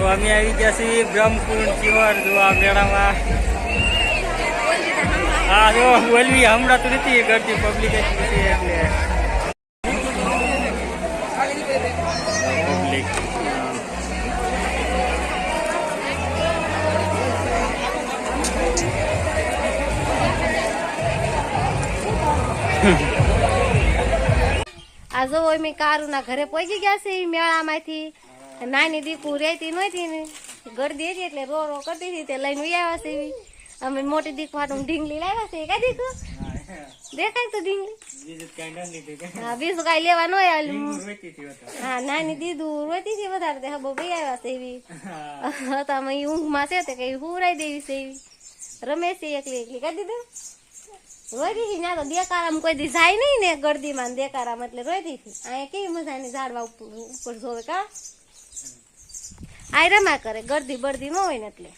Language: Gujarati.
તો અમે આવી ગયા છીએ બ્રહ્મકુંડ ચીવર જો આ મેળામાં. હા, જો, બોલવી, હમણાં તો નથી કરતી પબ્લિક છે એટલે. આ જો અમે કારુના ઘરે પહોંચી ગયા છે મેળામાંથી. નાની દીકુ રહેતી નહોતી ને ગરદી હતી એટલે રો રો કરતી હતી તે લઈને ઉઈ આવ્યા છે ઈ. અમે મોટી દીકુ હાટું ઢીંગલી લાવ્યા છે કા દીકુ દેખાય તો ઢીંગલી બીજું કઈ નથી દીધું હા બીજું કાંઈ લેવા ન આવ્યું રોતી હતી હોતા. હા નાની દીદુ રોતી હતી વધારે તે હબો ભાઈ આવ્યા છે એવી હા. હતા અમે ઈ ઊંઘમાં છે તે કઈ હુરાઈ દેવી છે એવી રમેશ છે એકલી એકલી કરી દીધું રોતી હતી ના તો દેકારામાં કોઈ દી જાય નહીં ને ગરદીમાં ને દેકારામાં એટલે રોતી હતી અહીંયા કેવી મજાની ઝાડવા ઉપર ઉપર જોવે કા આ રમા કરે ગરદી બરદી ન હોય ને એટલે.